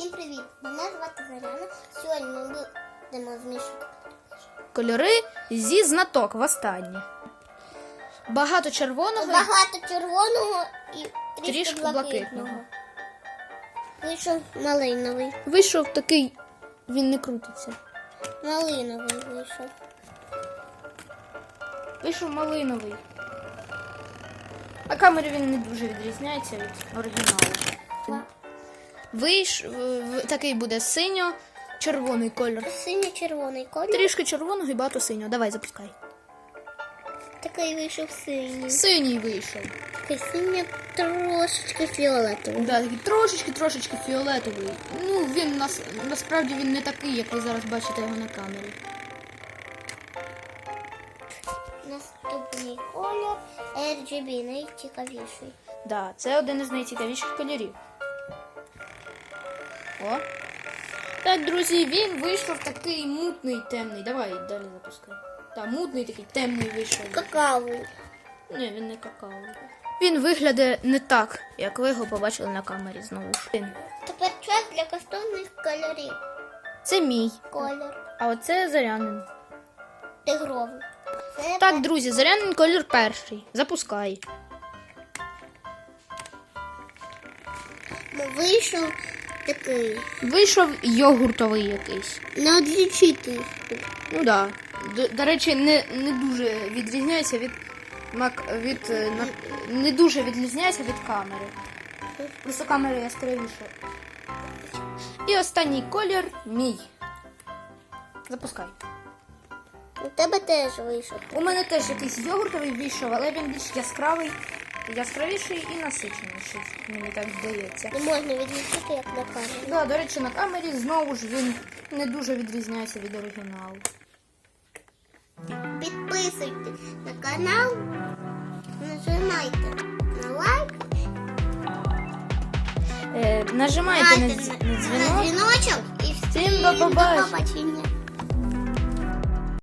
Всім привіт! Мене звати Заряна. Сьогодні ми будемо змішувати. Кольори зі знаток востаннє. Багато червоного. Багато червоного і трішки, Трішки блакитного. блакитного. Вийшов малиновий. Вийшов такий, він не крутиться. Малиновий вийшов. Вийшов малиновий. На камері він не дуже відрізняється від оригіналу. Вийшов такий буде синьо-червоний кольор. Синьо-червоний колір. Трішки червоного і багато синього. Давай, запускай. Такий вийшов синій. Синій вийшов. Такий синьо трошечки фіолетовий. Да, такий трошечки, трошечки фіолетовий. Ну, він нас насправді він не такий, як ви зараз бачите його на камері. Наступний колір RGB, найцікавіший. Да, це один із найцікавіших кольорів. О. Так, друзі, він вийшов такий мутний темний. Давай далі запускай. Так, мутний такий темний вийшов. Какавий. Ні, він не какао. Він виглядає не так, як ви його побачили на камері знову. Тепер час для кастомних кольорів. Це мій. Колір А оце зарянин. тигровий. Це Так, друзі, зарянин колір перший. Запускай. вийшов такий. Вийшов йогуртовий якийсь. Не одлічити. Ну да. До, до речі, не, не дуже відрізняється від мак від е, на, не дуже відрізняється від камери. Просто камера яскравіша. І останній колір мій. Запускай. У тебе теж вийшов. У мене теж якийсь йогуртовий вийшов, але він більш яскравий, яскравіший і насиченіший, мені так здається. Не можна відлічити, як на камері. Да, до речі, на камері знову ж він не дуже відрізняється від оригіналу. Підписуйтесь на канал, нажимайте на лайк, Е, нажимайте на, дз- на, на на дзвіночок і Всім всім до побачення. до побачення.